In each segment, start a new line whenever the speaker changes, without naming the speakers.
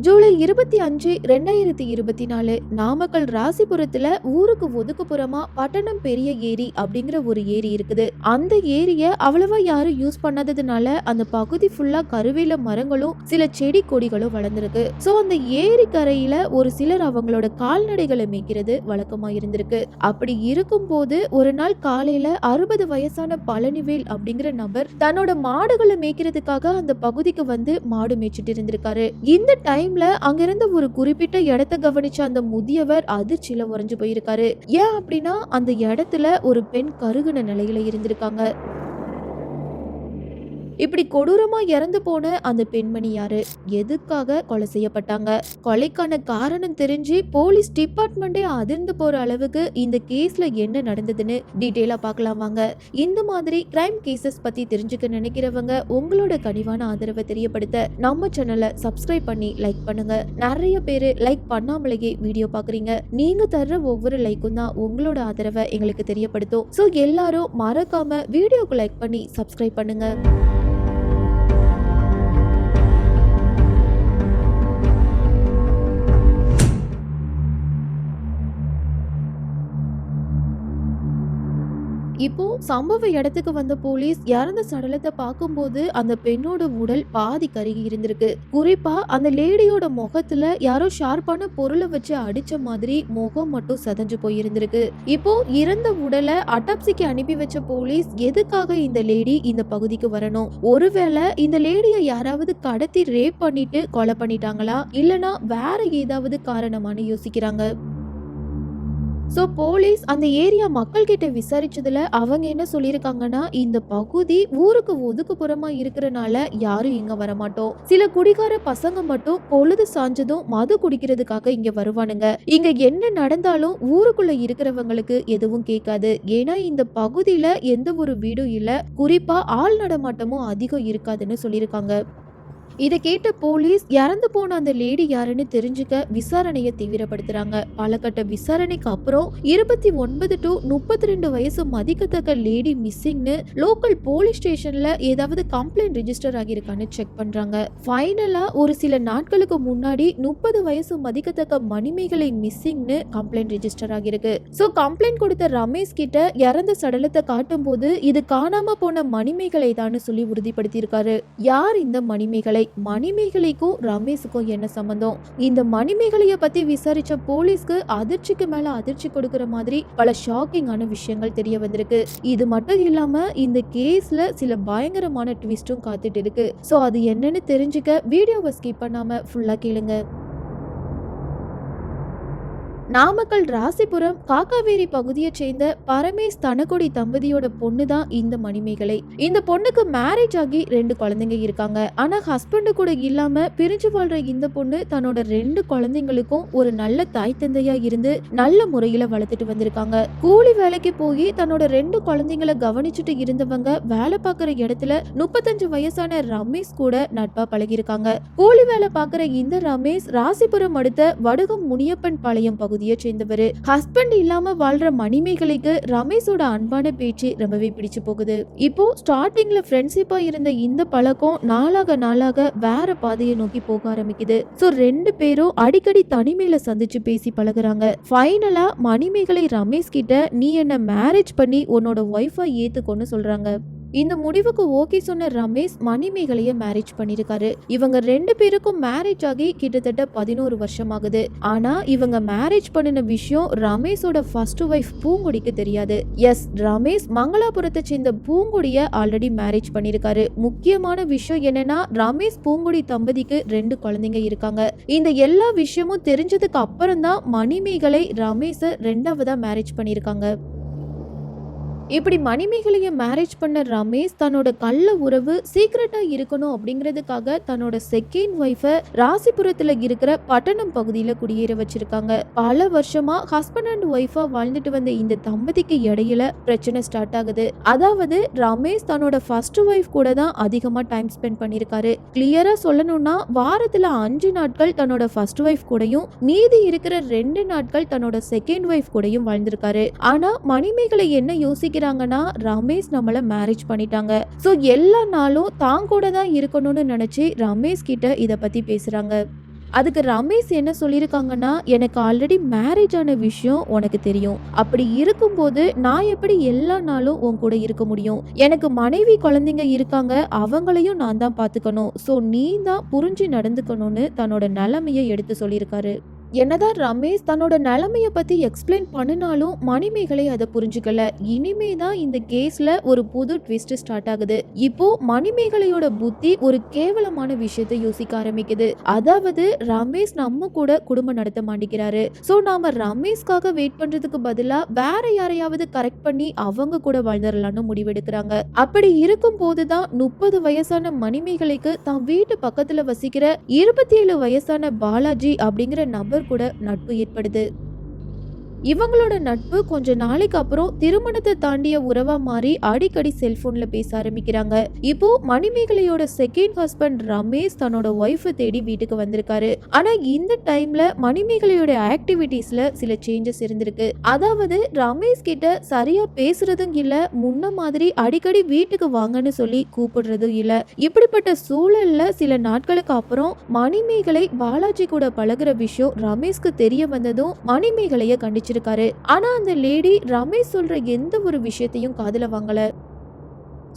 July இருபத்தி அஞ்சு ரெண்டாயிரத்தி இருபத்தி நாலு நாமக்கல் ராசிபுரத்துல ஊருக்கு ஒதுக்குப்புறமா பட்டணம் பெரிய ஏரி அப்படிங்கிற ஒரு ஏரி இருக்குது. அந்த ஏரிய அவ்வளவா யாரும் யூஸ் பண்ணாததுனால அந்த பகுதி ஃபுல்லா கருவேல மரங்களும் சில செடி கொடிகளும் வளர்ந்துருக்கு. சோ அந்த ஏரி கரையில ஒரு சிலர் அவங்களோட கால்நடைகளை மேய்க்கிறது வழக்கமா இருந்திருக்கு. அப்படி இருக்கும் போது ஒரு நாள் காலையில அறுபது வயசான பழனிவேல் அப்படிங்கிற நபர் தன்னோட மாடுகளை மேய்க்கிறதுக்காக அந்த பகுதிக்கு வந்து மாடு மேய்ச்சிட்டு இருந்திருக்காரு. இந்த டைம் டைம்ல அங்கிருந்த ஒரு குறிப்பிட்ட இடத்த கவனிச்ச அந்த முதியவர் அதிர்ச்சியில உறைஞ்சு போயிருக்காரு. ஏன் அப்படின்னா அந்த இடத்துல ஒரு பெண் கருகுன நிலையில இருந்திருக்காங்க. இப்படி கொடூரமா இறந்து போன அந்த பெண்மணி யாரு? எதுக்காக கொலை செய்யப்பட்டாங்க? கொலைக்கான காரணம் தெரிஞ்சு போலீஸ் டிபார்ட்மெண்ட்டே அதிர்ந்து போற அளவுக்கு இந்த கேஸ்ல என்ன நடந்ததுன்னு டீட்டெயிலா பார்க்கலாம் வாங்க. இந்த மாதிரி கிரைம் கேசஸ் பத்தி தெரிஞ்சுக்க நினைக்கிறவங்க உங்களோட கனிவான ஆதரவை தெரியப்படுத்த நம்ம சேனலை சப்ஸ்கிரைப் பண்ணி லைக் பண்ணுங்க. நிறைய பேர் லைக் பண்ணாமலேயே வீடியோ பாக்குறீங்க நீங்க தர்ற ஒவ்வொரு லைக்கும் தான் உங்களோட ஆதரவை எங்களுக்கு தெரியப்படுத்தும். ஸோ எல்லாரும் மறக்காம வீடியோக்கு லைக் பண்ணி சப்ஸ்கிரைப் பண்ணுங்க. சம்பவ இடத்துக்கு வந்த போலீஸ் இறந்த சடலத்தை பார்க்கும்போது அந்த பெண்ணோட உடல் பாதி கருகி இருந்திருக்கு. குறிப்பா அந்த லேடியோட முகத்துல யாரோ ஷார்ப்பான பொருளை வச்சு அடிச்ச மாதிரி முகம் மட்டும் சதஞ்சு போயிருந்திருக்கு. இப்போ இறந்த உடலை அட்டாப்சிக்கு அனுப்பி வச்ச போலீஸ் எதுக்காக இந்த லேடி இந்த பகுதிக்கு வரணும்? ஒருவேளை இந்த லேடியை யாராவது கடத்தி ரேப் பண்ணிட்டு கொலை பண்ணிட்டாங்களா? இல்லனா வேற ஏதாவது காரணமானு யோசிக்கிறாங்க? ஸோ போலீஸ் அந்த ஏரியா மக்கள் கிட்ட விசாரிச்சதுல அவங்க என்ன சொல்லியிருக்காங்கன்னா இந்த பகுதி ஊருக்கு ஒதுக்குப்புறமா இருக்கிறனால யாரும் இங்க வரமாட்டோம். சில குடிகார பசங்க மட்டும் பொழுது சாஞ்சதும் மது குடிக்கிறதுக்காக இங்க வருவானுங்க. இங்க என்ன நடந்தாலும் ஊருக்குள்ள இருக்கிறவங்களுக்கு எதுவும் கேட்காது. ஏன்னா இந்த பகுதியில எந்த ஒரு வீடும் இல்ல. குறிப்பா ஆள் நடமாட்டமும் அதிகம் இருக்காதுன்னு சொல்லியிருக்காங்க. இதை கேட்ட போலீஸ் இறந்து போன அந்த லேடி யாருன்னு தெரிஞ்சுக்க விசாரணையை தீவிரப்படுத்துறாங்க. பல கட்ட விசாரணைக்கு அப்புறம் இருபத்தி ஒன்பது டு முப்பத்தி ரெண்டு வயசு மதிக்கத்தக்க லேடி மிஸ்ஸிங்னு லோக்கல் போலீஸ் ஸ்டேஷன்ல ஏதாவது கம்ப்ளைண்ட் ரிஜிஸ்டர் ஆகியிருக்கான்னு செக் பண்றாங்க. ஃபைனலா ஒரு சில நாட்களுக்கு முன்னாடி முப்பது வயசு மதிக்கத்தக்க மணிமேகலை மிஸ்ஸிங்னு கம்ப்ளைண்ட் ரிஜிஸ்டர் ஆகியிருக்கு. ஸோ கம்ப்ளைண்ட் கொடுத்த ரமேஷ் கிட்ட இறந்த சடலத்தை காட்டும்போது இது காணாம போன மணிமேகலை தான் சொல்லி உறுதிப்படுத்தியிருக்காரு. யார் இந்த மணிமேகலை? மணிமேகலைக்கும் ரமேஷுக்கும் என்ன சம்பந்தம்? இந்த மணிமேகலைய பத்தி விசாரிச்ச போலீஸ்க்கு அதிர்ச்சிக்கு மேல அதிர்ச்சி கொடுக்கிற மாதிரி பல ஷாக்கிங்கான விஷயங்கள் தெரிய வந்திருக்கு. இது மட்டும் இல்லாம இந்த கேஸ்ல சில பயங்கரமான ட்விஸ்டும் காத்துட்டு இருக்கு. ஸோ அது என்னன்னு தெரிஞ்சுக்க வீடியோவை ஸ்கிப் பண்ணாம ஃபுல்லா கேளுங்க. நாமக்கல் ராசிபுரம் காக்காவேரி பகுதியை சேர்ந்த பரமேஷ் தனக்குடி தம்பதியோட பொண்ணு தான் இந்த மணிமேகலை. இந்த பொண்ணுக்கு மேரேஜ் ஆகி ரெண்டு குழந்தைங்க இருக்காங்க. ஆனா ஹஸ்பண்டு கூட இல்லாம பிரிஞ்சு வாழ்ற இந்த பொண்ணு தன்னோட ரெண்டு குழந்தைங்களுக்கும் ஒரு நல்ல தாய் தந்தையா இருந்து நல்ல முறையில வளர்த்துட்டு வந்திருக்காங்க. கூலி வேலைக்கு போய் தன்னோட ரெண்டு குழந்தைங்களை கவனிச்சுட்டு இருந்தவங்க வேலை பார்க்குற இடத்துல முப்பத்தஞ்சு வயசான ரமேஷ் கூட நட்பா பழகிருக்காங்க கூலி வேலை பார்க்குற இந்த ரமேஷ் ராசிபுரம் அடுத்த வடுகம் முனியப்பன் பாளையம் பகுதி பகுதியை சேர்ந்தவர். ஹஸ்பண்ட் இல்லாம வாழ்ற மணிமேகலைக்கு ரமேஷோட அன்பான பேச்சு ரொம்பவே பிடிச்சு போகுது. இப்போ ஸ்டார்டிங்ல ஃப்ரெண்ட்ஷிப்பா இருந்த இந்த பழக்கம் நாளாக நாளாக வேற பாதையை நோக்கி போக ஆரம்பிக்குது. ஸோ ரெண்டு பேரும் அடிக்கடி தனிமையில சந்திச்சு பேசி பழகுறாங்க. ஃபைனலா மணிமேகலை ரமேஷ் கிட்ட நீ என்ன மேரேஜ் பண்ணி உன்னோட ஒய்ஃபா ஏத்துக்கோன்னு சொல்றாங்க. இந்த முடிவுக்கு ஓகே சொன்ன ரமேஷ் மணிமேகலைய மேரேஜ் பண்ணிருக்காரு. இவங்க ரெண்டு பேருக்கும் மேரேஜ் ஆகி கிட்டத்தட்ட பதினோரு வருஷம் ஆகுது ஆனா இவங்க மேரேஜ் பண்ணின விஷயம் ரமேஷோட ஃபர்ஸ்ட் ஒய்ஃப் பூங்குடிக்கு தெரியாது. எஸ் ரமேஷ் மங்களாபுரத்தை சேர்ந்த பூங்குடிய ஆல்ரெடி மேரேஜ் பண்ணிருக்காரு. முக்கியமான விஷயம் என்னன்னா ரமேஷ் பூங்குடி தம்பதிக்கு ரெண்டு குழந்தைங்க இருக்காங்க. இந்த எல்லா விஷயமும் தெரிஞ்சதுக்கு அப்புறம் தான் மணிமேகலை ரமேஷ ரெண்டாவதா மேரேஜ் பண்ணிருக்காங்க. இப்படி மணிமேகலையை மேரேஜ் பண்ண ரமேஷ் தன்னோட கள்ள உறவு சீக்ரெட்டாக இருக்கணும் அப்படிங்கிறதுக்காக தன்னோட செகண்ட் ஒய்ஃபை ராசிபுரத்தில் இருக்கிற பட்டணம் பகுதியில் குடியேற வச்சிருக்காங்க. பல வருஷமா ஹஸ்பண்ட் அண்ட் ஒய்ஃபா வாழ்ந்துட்டு வந்த இந்த தம்பதிக்கு இடையில பிரச்சனை ஸ்டார்ட் ஆகுது. அதாவது ரமேஷ் தன்னோட ஃபர்ஸ்ட் ஒய்ஃப் கூட தான் அதிகமாக டைம் ஸ்பெண்ட் பண்ணியிருக்காரு கிளியரா சொல்லணும்னா வாரத்தில் அஞ்சு நாட்கள் தன்னோட ஃபர்ஸ்ட் ஒய்ஃப் கூடயும் மீதி இருக்கிற ரெண்டு நாட்கள் தன்னோட செகண்ட் ஒய்ஃப் கூடயும் வாழ்ந்திருக்காரு. ஆனால் மணிமேகலை என்ன யோசிக்க நினைக்கிறாங்கன்னா ரமேஷ் நம்மள மேரேஜ் பண்ணிட்டாங்க. ஸோ எல்லா நாளும் தான் கூட தான் இருக்கணும்னு நினைச்சு ரமேஷ் கிட்ட இத பத்தி பேசுறாங்க. அதுக்கு ரமேஷ் என்ன சொல்லியிருக்காங்கன்னா எனக்கு ஆல்ரெடி மேரேஜ் ஆன விஷயம் உனக்கு தெரியும். அப்படி இருக்கும்போது நான் எப்படி எல்லா நாளும் உன் கூட இருக்க முடியும்? எனக்கு மனைவி குழந்தைங்க இருக்காங்க. அவங்களையும் நான் தான் பார்த்துக்கணும். ஸோ நீ தான் புரிஞ்சு நடந்துக்கணும்னு தன்னோட நிலைமையை எடுத்து சொல்லியிருக்காரு. என்னதான் ரமேஷ் தன்னோட நிலைமைய பற்றி எக்ஸ்பிளைன் பண்ணினாலும் மணிமேகலை அதை புரிஞ்சுக்கல. இனிமே தான் இந்த கேஸில் ஒரு புது ட்விஸ்ட் ஸ்டார்ட் ஆகுது. இப்போ மணிமேகலையோட புத்தி ஒரு கேவலமான விஷயத்தை யோசிக்க ஆரம்பிக்குது. அதாவது ரமேஷ் நம்ம கூட குடும்பம் நடத்த மாட்டேங்கிறாரு. ஸோ நாம ரமேஷ்காக வெயிட் பண்றதுக்கு பதிலாக வேற யாரையாவது கரெக்ட் பண்ணி அவங்க கூட வாழ்ந்துடலாம்னு முடிவெடுக்கிறாங்க. அப்படி இருக்கும் போதுதான் முப்பது வயசான மணிமேகலைக்கு தான் வீட்டு பக்கத்துல வசிக்கிற இருபத்தி ஏழு வயசான பாலாஜி அப்படிங்கிற நபர் கூட நட்பு ஏற்படுது. இவங்களோட நட்பு கொஞ்ச நாளைக்கு அப்புறம் திருமணத்தை தாண்டிய உறவா மாறி அடிக்கடி செல்போன்ல பேச ஆரம்பிக்கிறாங்க. இப்போ மணிமேகலையோட செகண்ட் ஹஸ்பண்ட் ரமேஷ் தன்னோட ஒய்ஃபை தேடி வீட்டுக்கு வந்திருக்காரு. ஆனா இந்த டைம்ல மணிமேகலையோட ஆக்டிவிட்டிஸ்ல சில சேஞ்சஸ் இருந்திருக்கு. அதாவது ரமேஷ் கிட்ட சரியா பேசுறதும் இல்ல முன்ன மாதிரி அடிக்கடி வீட்டுக்கு வாங்கன்னு சொல்லி கூப்பிடுறதும் இல்ல. இப்படிப்பட்ட சூழல்ல சில நாட்களுக்கு அப்புறம் மணிமேகலை பாலாஜி கூட பழகுற விஷயம் ரமேஷ்க்கு தெரிய வந்ததும் மணிமேகலைய வச்சிருக்காரு. ஆனா அந்த லேடி ரமேஷ் சொல்ற எந்த ஒரு விஷயத்தையும் காதுல வாங்கல.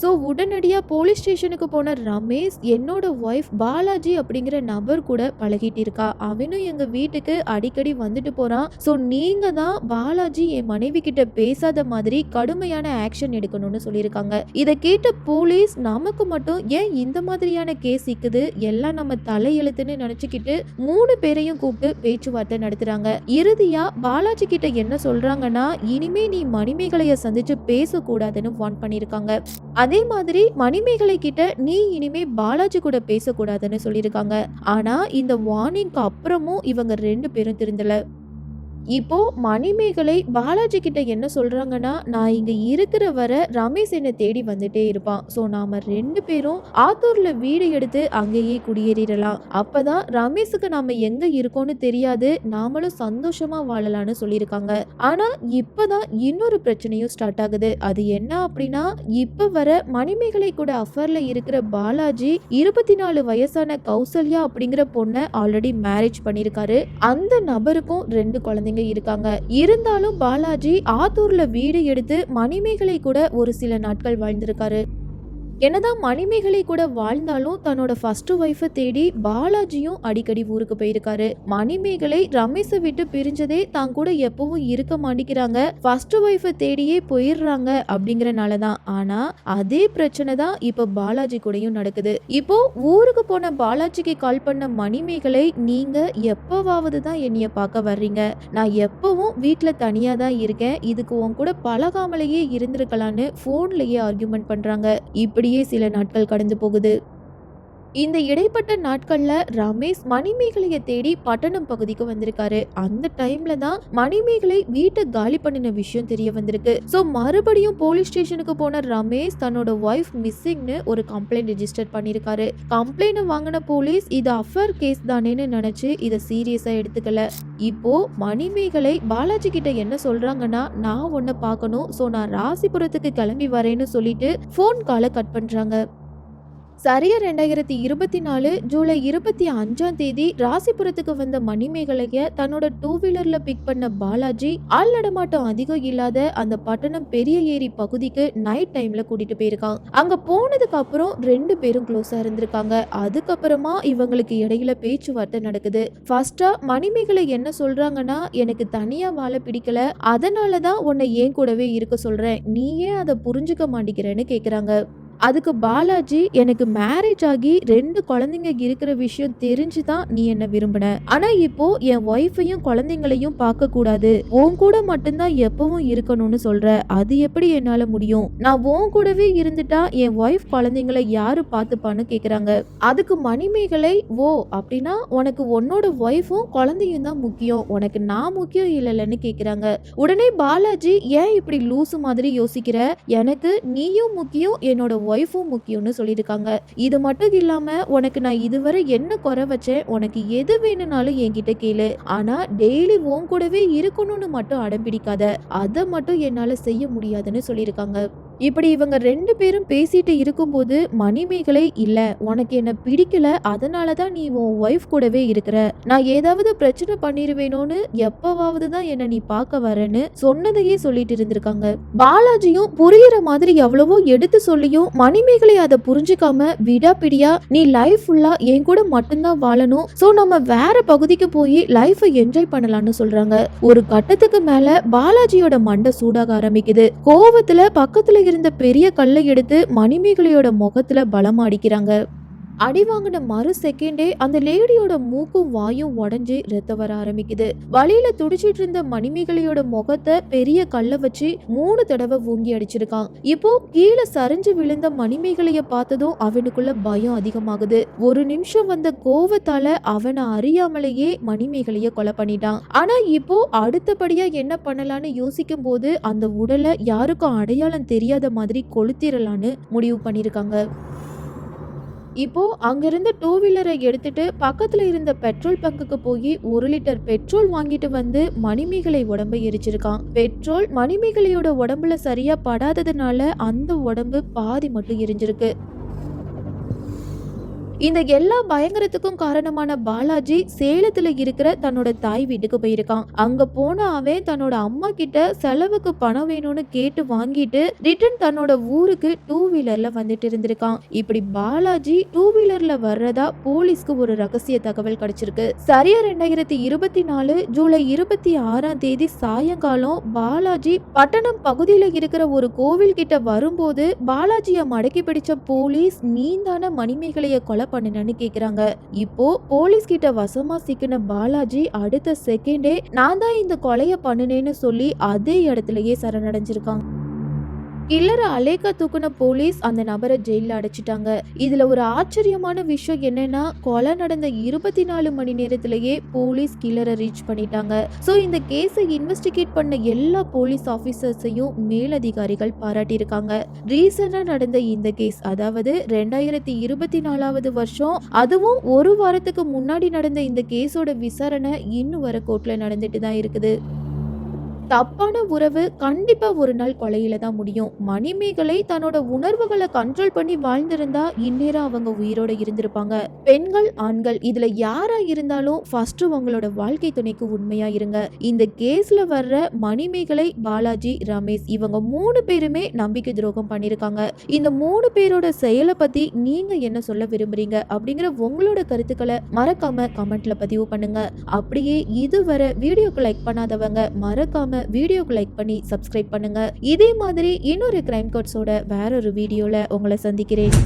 ஸோ உடனடியாக போலீஸ் ஸ்டேஷனுக்கு போன ரமேஷ் என்னோட ஒய்ஃப் பாலாஜி அப்படிங்கிற நபர் கூட பழகிட்டு இருக்கா அவனும் எங்கள் வீட்டுக்கு அடிக்கடி வந்துட்டு போகிறான் ஸோ நீங்கள் தான் பாலாஜி என் மனைவி கிட்ட பேசாத மாதிரி கடுமையான ஆக்ஷன் எடுக்கணும்னு சொல்லியிருக்காங்க. இதை கேட்ட போலீஸ் நமக்கு மட்டும் ஏன் இந்த மாதிரியான கேஸ் சிக்குது எல்லாம் நம்ம தலையெழுத்துன்னு நினச்சிக்கிட்டு மூணு பேரையும் கூப்பிட்டு பேச்சுவார்த்தை நடத்துகிறாங்க இறுதியாக பாலாஜி கிட்ட என்ன சொல்கிறாங்கன்னா இனிமே நீ மணிமேகலையை சந்திச்சு பேசக்கூடாதுன்னு வான் பண்ணியிருக்காங்க. அதே மாதிரி மணிமேகலை கிட்ட நீ இனிமே பாலாஜி கூட பேசக்கூடாதுன்னு சொல்லியிருக்காங்க. ஆனா இந்த வார்னிங்க்கு அப்புறமும் இவங்க ரெண்டு பேரும் திருந்தல. இப்போ மணிமேகலை பாலாஜி கிட்ட என்ன சொல்றாங்கன்னா நான் இங்க இருக்கிற வர ரமேஷ் என்னை தேடி வந்துட்டே இருப்பான். ஸோ நாம ரெண்டு பேரும் ஆத்தூர்ல வீடு எடுத்து அங்கேயே குடியேறிடலாம். அப்பதான் ரமேஷுக்கு நாம எங்க இருக்கோம்னு தெரியாது. நாமளும் சந்தோஷமா வாழலாம்னு சொல்லியிருக்காங்க. ஆனா இப்பதான் இன்னொரு பிரச்சனையும் ஸ்டார்ட் ஆகுது. அது என்ன அப்படின்னா இப்ப வர மணிமேகலை கூட அஃபர்ல இருக்கிற பாலாஜி இருபத்தி நாலு வயசான கௌசல்யா அப்படிங்கிற பொண்ணை ஆல்ரெடி மேரேஜ் பண்ணியிருக்காரு. அந்த நபருக்கும் ரெண்டு குழந்தைங்க இருக்காங்க. இருந்தாலும் பாலாஜி ஆத்தூர்ல வீடு எடுத்து மணிமேகலை கூட ஒரு சில நாட்கள் வாழ்ந்திருக்காரு. என்னதான் மணிமேகலை கூட வாழ்ந்தாலும் தன்னோட ஃபர்ஸ்ட் ஒய்ஃபை தேடி பாலாஜியும் அடிக்கடி ஊருக்கு போயிருக்காரு. மணிமேகலை ரமேஷை விட்டு பிரிஞ்சதே தான் கூட எப்பவும் இருக்க மாட்டேங்கிறாங்க. ஃபர்ஸ்ட் ஒய்ஃபை தேடியே போயிடுறாங்க அப்படிங்கறனால தான் ஆனா அதே பிரச்சனை தான் இப்போ பாலாஜி கூடயும் நடக்குது. இப்போ ஊருக்கு போன பாலாஜிக்கு கால் பண்ண மணிமேகலை நீங்க எப்பவாவது தான் என்னைய பார்க்க வர்றீங்க. நான் எப்பவும் வீட்டில் தனியாக தான் இருக்கேன். இதுக்கு உன் கூட பழகாமலேயே இருந்திருக்கலான்னு ஃபோன்லேயே ஆர்கியூமெண்ட் பண்ணுறாங்க இப்படியே சில நாட்கள் கடந்து போகுது. இந்த இடைப்பட்ட நாட்கள்ல ரமேஷ் மணிமேகலையை தேடி பட்டணம் பகுதிக்கு வந்திருக்காரு. அந்த டைம்ல தான் மணிமேகலை வீட்டை காலி பண்ணின விஷயம் தெரிய வந்திருக்கு. ஸோ மறுபடியும் போலீஸ் ஸ்டேஷனுக்கு போன ரமேஷ் தன்னோட ஒய்ஃப் மிஸ்ஸிங்னு ஒரு கம்ப்ளைண்ட் ரெஜிஸ்டர் பண்ணியிருக்காரு கம்ப்ளைண்ட் வாங்கின போலீஸ் இது அஃபர் கேஸ் தானேன்னு நினைச்சு இதை சீரியஸா எடுத்துக்கல. இப்போ மணிமேகலை பாலாஜி கிட்ட என்ன சொல்றாங்கன்னா நான் உன்னை பார்க்கணும் ஸோ நான் ராசிபுரத்துக்கு கிளம்பி வரேன்னு சொல்லிட்டு ஃபோன் காலை கட் பண்றாங்க. சரியா ரெண்டாயிரத்தி இருபத்தி நாலு ஜூலை இருபத்தி அஞ்சாம் தேதி ராசிபுரத்துக்கு வந்த மணிமேகலைய தன்னோட டூ வீலர்ல பிக் பண்ண பாலாஜி ஆள் நடமாட்டம் அதிகம் இல்லாத அந்த பட்டணம் பெரிய ஏரி பகுதிக்கு நைட் டைம்ல கூட்டிட்டு போயிருக்கான். அங்க போனதுக்கு அப்புறம் ரெண்டு பேரும் க்ளோஸா இருந்திருக்காங்க. அதுக்கப்புறமா இவங்களுக்கு இடையில பேச்சுவார்த்தை நடக்குது. ஃபர்ஸ்டா மணிமேகலை என்ன சொல்றாங்கன்னா எனக்கு தனியா வாழ பிடிக்கல. அதனாலதான் உன்னை ஏன் கூடவே இருக்க சொல்றேன். நீ ஏன் அதை புரிஞ்சுக்க மாட்டேங்கிறேன்னு கேக்குறாங்க. அதுக்கு பாலாஜி எனக்கு மேரேஜ் ஆகி ரெண்டு குழந்தைங்க இருக்கிற விஷயம் தெரிஞ்சு தான் நீ என்ன விரும்பின. ஆனா இப்போ என் ஒய்ஃபையும் குழந்தைங்களையும் பார்க்க கூடாது. உன் கூட மட்டும்தான் எப்பவும் இருக்கணும்னு சொல்ற. அது எப்படி என்னால முடியும்? நான் உன் கூடவே இருந்துட்டா என் ஒய்ஃப் குழந்தைங்களை யாரு பார்த்துப்பான்னு கேக்குறாங்க. அதுக்கு மணிமேகலை ஓ அப்படின்னா உனக்கு உன்னோட ஒய்ஃபும் குழந்தையும் தான் முக்கியம். உனக்கு நான் முக்கியம் இல்லைன்னு கேக்குறாங்க. உடனே பாலாஜி ஏன் இப்படி லூசு மாதிரி யோசிக்கிற? எனக்கு நீயும் முக்கியம் என்னோட ஒய்ஃபும் முக்கியம்னு சொல்லியிருக்காங்க. இது மட்டும் இல்லாமல் உனக்கு நான் இதுவரை என்ன குறை வச்சேன் உனக்கு எது வேணும்னாலும் என்கிட்ட கேளு. ஆனால் டெய்லி உன் கூடவே இருக்கணும்னு மட்டும் அடம் பிடிக்காத. அதை மட்டும் என்னால் செய்ய முடியாதுன்னு சொல்லியிருக்காங்க. இப்படி இவங்க ரெண்டு பேரும் பேசிட்டு இருக்கும்போது மணிமேகலை இல்ல உனக்கு என்ன பிடிக்கல அதனால தான் நீ உன் ஒய்ஃப் கூடவே இருக்கிற. நான் ஏதாவது பிரச்சனை பண்ணிருவேணும்னு எப்பவாவது தான் என்ன நீ பார்க்க வரேன்னு சொன்னதையே சொல்லிட்டு இருந்திருக்காங்க. பாலாஜியும் புரியுற மாதிரி எவ்வளவோ எடுத்து சொல்லியும் மணிமேகலை அதை புரிஞ்சுக்காம விடாப்பிடியா நீ லைஃப் ஃபுல்லா என் கூட மட்டும்தான் வாழணும். சோ நம்ம வேற பகுதிக்கு போய் லைஃபை என்ஜாய் பண்ணலாம்னு சொல்றாங்க. ஒரு கட்டத்துக்கு மேல பாலாஜியோட மண்டை சூடாக ஆரம்பிக்குது. கோவத்துல பக்கத்துல இருந்த பெரிய கல்லை எடுத்து மணிமேகலையோட முகத்துல பலமா அடிக்கிறாங்க அடி வாங்கின மறு செகண்டே அந்த லேடியோட மூக்கும் வாயும் உடஞ்சி ரத்த வர ஆரம்பிக்குது. வழியில துடிச்சிட்டு இருந்த மணிமேகலையோட முகத்தை பெரிய கல்லை வச்சு மூணு தடவை ஊங்கி அடிச்சிருக்கான். இப்போ கீழே சரிஞ்சு விழுந்த மணிமேகலைய பார்த்ததும் அவனுக்குள்ள பயம் அதிகமாகுது. ஒரு நிமிஷம் வந்த கோவத்தால அவனை அறியாமலேயே மணிமேகலைய கொலை பண்ணிட்டான். ஆனா இப்போ அடுத்தபடியா என்ன பண்ணலான்னு யோசிக்கும் போது அந்த உடலை யாருக்கும் அடையாளம் தெரியாத மாதிரி கொளுத்திரலான்னு முடிவு பண்ணிருக்காங்க. இப்போ அங்கிருந்து டூ வீலரை எடுத்துட்டு பக்கத்துல இருந்த பெட்ரோல் பங்குக்கு போய் ஒரு லிட்டர் பெட்ரோல் வாங்கிட்டு வந்து மணிமேகலை உடம்பை எரிச்சிருக்கான். பெட்ரோல் மணிமேகலையோட உடம்புல சரியா படாததுனால அந்த உடம்பு பாதி மட்டும் எரிஞ்சிருக்கு. இந்த எல்லா பயங்கரத்துக்கும் காரணமான பாலாஜி சேலத்துல இருக்கிற தன்னோட தாய் வீட்டுக்கு போயிருக்கான். அங்க போன அவன் தன்னோட அம்மா கிட்ட செலவுக்கு பணம் வேணும்னு கேட்டு வாங்கிட்டு ரிட்டன் தன்னோட ஊருக்கு டூ வீலர்ல வந்துட்டு இருந்திருக்கான். இப்படி பாலாஜி டூ வீலர்ல வர்றதா போலீஸ்க்கு ஒரு ரகசிய தகவல் கிடைச்சிருக்கு. சரியா ரெண்டாயிரத்தி இருபத்தி நாலு ஜூலை இருபத்தி ஆறாம் தேதி சாயங்காலம் பாலாஜி பட்டணம் பகுதியில இருக்கிற ஒரு கோவில் கிட்ட வரும்போது பாலாஜிய மடக்கி பிடிச்ச போலீஸ் நீந்தான மணிமேகலைய கொலை பண்ணுனன்னு கேக்குறாங்க. இப்போ போலீஸ் கிட்ட வசமா சிக்கின பாலாஜி அடுத்த செகண்டே நான் தான் இந்த கொலைய பண்ணுனேன்னு சொல்லி அதே இடத்துலயே சரணடைஞ்சிருக்கான் கில்லரை அலேக்கா தூக்குன போலீஸ் அந்த நபரை ஜெயில அடைச்சிட்டாங்க. இதுல ஒரு ஆச்சரியமான விஷயம் என்னன்னா கொலை நடந்த இருபத்தி நாலு மணி நேரத்திலேயே போலீஸ் கில்லரை ரீச் பண்ணிட்டாங்க. ஸோ இந்த கேஸை இன்வெஸ்டிகேட் பண்ண எல்லா போலீஸ் ஆஃபீஸர்ஸையும் மேலதிகாரிகள் பாராட்டியிருக்காங்க. ரீசெண்டாக நடந்த இந்த கேஸ் அதாவது ரெண்டாயிரத்தி இருபத்தி நாலாவது வருஷம் அதுவும் ஒரு வாரத்துக்கு முன்னாடி நடந்த இந்த கேஸோட விசாரணை இன்னும் வர கோர்ட்ல நடந்துட்டு தான் இருக்குது. தப்பான உறவு கண்டிப்பா ஒரு நாள் கொலையில தான் முடியும். மணிமேகலை தன்னோட உணர்வுகளை கண்ட்ரோல் பண்ணி வாழ்ந்திருந்தா இந்நேரம் அவங்க உயிரோட இருந்திருப்பாங்க. பெண்கள் ஆண்கள் இதுல யாரா இருந்தாலும் ஃபர்ஸ்ட் உங்களோட வாழ்க்கை துணைக்கு உண்மையா இருங்க. இந்த கேஸ்ல வர்ற மணிமேகலை பாலாஜி ரமேஷ் இவங்க மூணு பேருமே நம்பிக்கை துரோகம் பண்ணிருக்காங்க. இந்த மூணு பேரோட செயலை பத்தி நீங்க என்ன சொல்ல விரும்புறீங்க அப்படிங்கிற உங்களோட கருத்துக்களை மறக்காம கமெண்ட்ல பதிவு பண்ணுங்க. அப்படியே இதுவரை வீடியோக்கு லைக் பண்ணாதவங்க மறக்காம வீடியோக்கு லைக் பண்ணி சப்ஸ்கிரைப் பண்ணுங்க. இதே மாதிரி இன்னொரு கிரைம் கோட்ஸோட வேற ஒரு வீடியோல உங்களை சந்திக்கிறேன்.